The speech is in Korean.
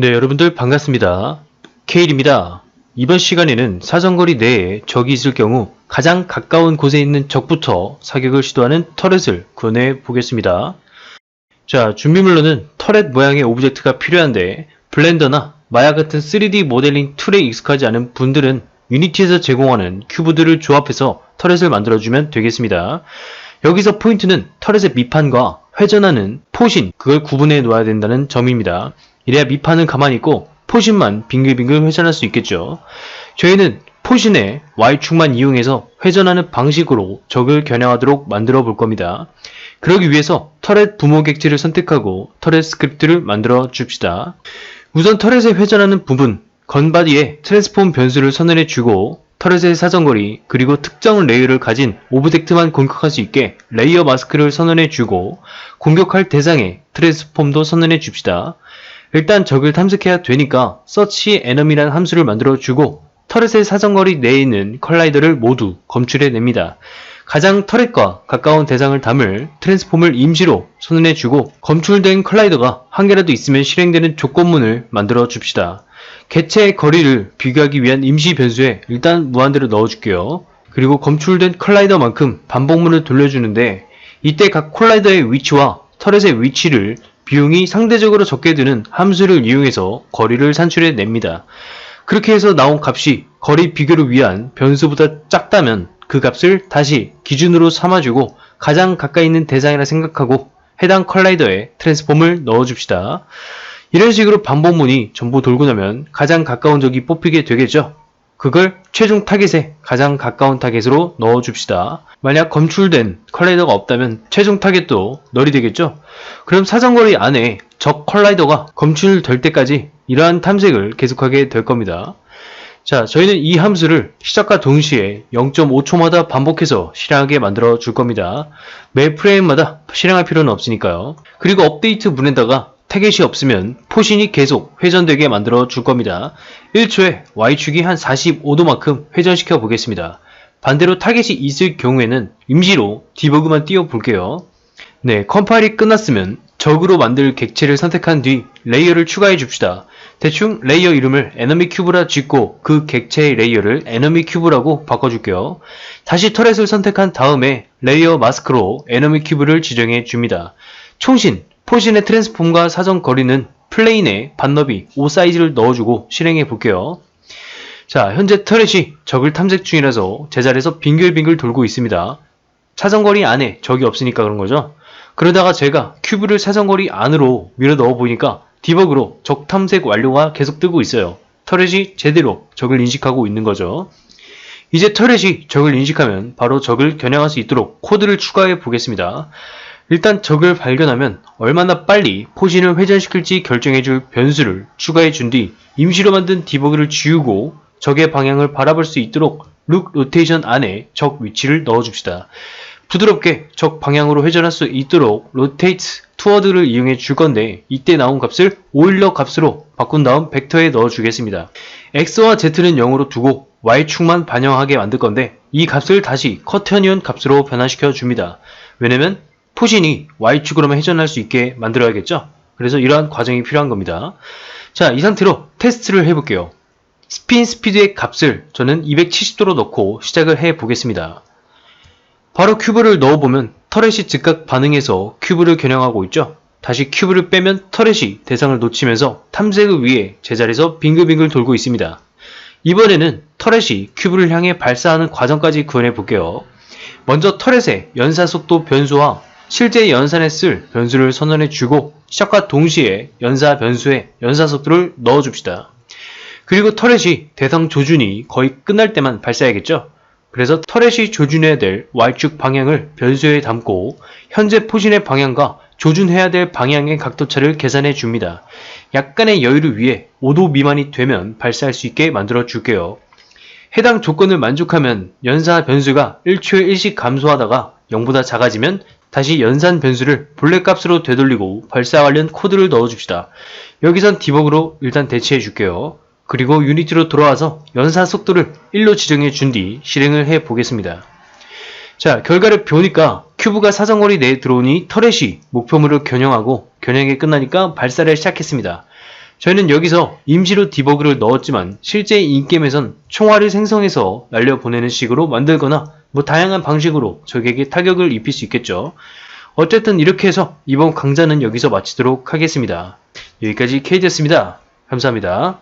네, 여러분들 반갑습니다. 케일입니다. 이번 시간에는 사정거리 내에 적이 있을 경우 가장 가까운 곳에 있는 적부터 사격을 시도하는 터렛을 구현해 보겠습니다. 자, 준비물로는 터렛 모양의 오브젝트가 필요한데 블렌더나 마야 같은 3D 모델링 툴에 익숙하지 않은 분들은 유니티에서 제공하는 큐브들을 조합해서 터렛을 만들어주면 되겠습니다. 여기서 포인트는 터렛의 밑판과 회전하는 포신, 그걸 구분해 놓아야 된다는 점입니다. 이래야 밑판은 가만히 있고 포신만 빙글빙글 회전할 수 있겠죠. 저희는 포신의 Y축만 이용해서 회전하는 방식으로 적을 겨냥하도록 만들어 볼 겁니다. 그러기 위해서 터렛 부모 객지를 선택하고 터렛 스크립트를 만들어 줍시다. 우선 터렛에 회전하는 부분, 건바디에 트랜스폼 변수를 선언해 주고 터렛의 사정거리 그리고 특정 레이어를 가진 오브젝트만 공격할 수 있게 레이어 마스크를 선언해 주고 공격할 대상에 트랜스폼도 선언해 줍시다. 일단 적을 탐색해야 되니까 search enemy라는 함수를 만들어 주고 터렛의 사정거리 내에 있는 컬라이더를 모두 검출해 냅니다. 가장 터렛과 가까운 대상을 담을 트랜스폼을 임시로 선언해 주고 검출된 컬라이더가 한 개라도 있으면 실행되는 조건문을 만들어 줍시다. 개체의 거리를 비교하기 위한 임시 변수에 일단 무한대로 넣어줄게요. 그리고 검출된 컬라이더만큼 반복문을 돌려주는데 이때 각 컬라이더의 위치와 터렛의 위치를 비용이 상대적으로 적게 드는 함수를 이용해서 거리를 산출해 냅니다. 그렇게 해서 나온 값이 거리 비교를 위한 변수보다 작다면 그 값을 다시 기준으로 삼아주고 가장 가까이 있는 대상이라 생각하고 해당 컬라이더에 트랜스폼을 넣어줍시다. 이런 식으로 반복문이 전부 돌고 나면 가장 가까운 적이 뽑히게 되겠죠. 그걸 최종 타겟에 가장 가까운 타겟으로 넣어줍시다. 만약 검출된 컬라이더가 없다면 최종 타겟도 널이 되겠죠. 그럼 사정거리 안에 적 컬라이더가 검출될 때까지 이러한 탐색을 계속하게 될 겁니다. 자, 저희는 이 함수를 시작과 동시에 0.5초마다 반복해서 실행하게 만들어 줄 겁니다. 매 프레임마다 실행할 필요는 없으니까요. 그리고 업데이트 문에다가 타겟이 없으면 포신이 계속 회전되게 만들어 줄 겁니다. 1초에 Y축이 한 45도만큼 회전시켜 보겠습니다. 반대로 타겟이 있을 경우에는 임시로 디버그만 띄워 볼게요. 네, 컴파일이 끝났으면 적으로 만들 객체를 선택한 뒤 레이어를 추가해 줍시다. 대충 레이어 이름을 에너미 큐브라 짓고 그 객체의 레이어를 에너미 큐브라고 바꿔줄게요. 다시 터렛을 선택한 다음에 레이어 마스크로 에너미 큐브를 지정해 줍니다. 총신, 포신의 트랜스폼과 사정 거리는 플레인에 반너비 5 사이즈를 넣어주고 실행해 볼게요. 자, 현재 터렛이 적을 탐색 중이라서 제자리에서 빙글빙글 돌고 있습니다. 사정거리 안에 적이 없으니까 그런 거죠. 그러다가 제가 큐브를 사정거리 안으로 밀어 넣어 보니까 디버그로 적 탐색 완료가 계속 뜨고 있어요. 터렛이 제대로 적을 인식하고 있는 거죠. 이제 터렛이 적을 인식하면 바로 적을 겨냥할 수 있도록 코드를 추가해 보겠습니다. 일단 적을 발견하면 얼마나 빨리 포진을 회전시킬지 결정해줄 변수를 추가해 준 뒤 임시로 만든 디버그를 지우고 적의 방향을 바라볼 수 있도록 룩 로테이션 안에 적 위치를 넣어줍시다. 부드럽게 적 방향으로 회전할 수 있도록 rotate toward를 이용해 줄 건데 이때 나온 값을 오일러 값으로 바꾼 다음 벡터에 넣어 주겠습니다. x와 z는 0으로 두고 y축만 반영하게 만들 건데 이 값을 다시 커터니언 값으로 변화시켜 줍니다. 왜냐면 포신이 y축으로만 회전할 수 있게 만들어야겠죠? 그래서 이러한 과정이 필요한 겁니다. 자, 이 상태로 테스트를 해볼게요. 스핀 스피드의 값을 저는 270도로 넣고 시작을 해 보겠습니다. 바로 큐브를 넣어보면 터렛이 즉각 반응해서 큐브를 겨냥하고 있죠. 다시 큐브를 빼면 터렛이 대상을 놓치면서 탐색을 위해 제자리에서 빙글빙글 돌고 있습니다. 이번에는 터렛이 큐브를 향해 발사하는 과정까지 구현해 볼게요. 먼저 터렛의 연사 속도 변수와 실제 연산에 쓸 변수를 선언해 주고 시작과 동시에 연사 변수에 연사 속도를 넣어 줍시다. 그리고 터렛이 대상 조준이 거의 끝날 때만 발사해야겠죠? 그래서 터렛이 조준해야 될 Y축 방향을 변수에 담고 현재 포진의 방향과 조준해야 될 방향의 각도차를 계산해 줍니다. 약간의 여유를 위해 5도 미만이 되면 발사할 수 있게 만들어 줄게요. 해당 조건을 만족하면 연사 변수가 1초에 1씩 감소하다가 0보다 작아지면 다시 연산 변수를 본래 값으로 되돌리고 발사 관련 코드를 넣어줍시다. 여기선 디버그로 일단 대체해 줄게요. 그리고 유니티로 돌아와서 연산 속도를 1로 지정해 준 뒤 실행을 해 보겠습니다. 자, 결과를 보니까 큐브가 사정거리 내에 들어오니 터렛이 목표물을 겨냥하고 겨냥이 끝나니까 발사를 시작했습니다. 저희는 여기서 임시로 디버그를 넣었지만 실제 인게임에선 총알을 생성해서 날려보내는 식으로 만들거나 뭐 다양한 방식으로 적에게 타격을 입힐 수 있겠죠. 어쨌든 이렇게 해서 이번 강좌는 여기서 마치도록 하겠습니다. 여기까지 KD였습니다. 감사합니다.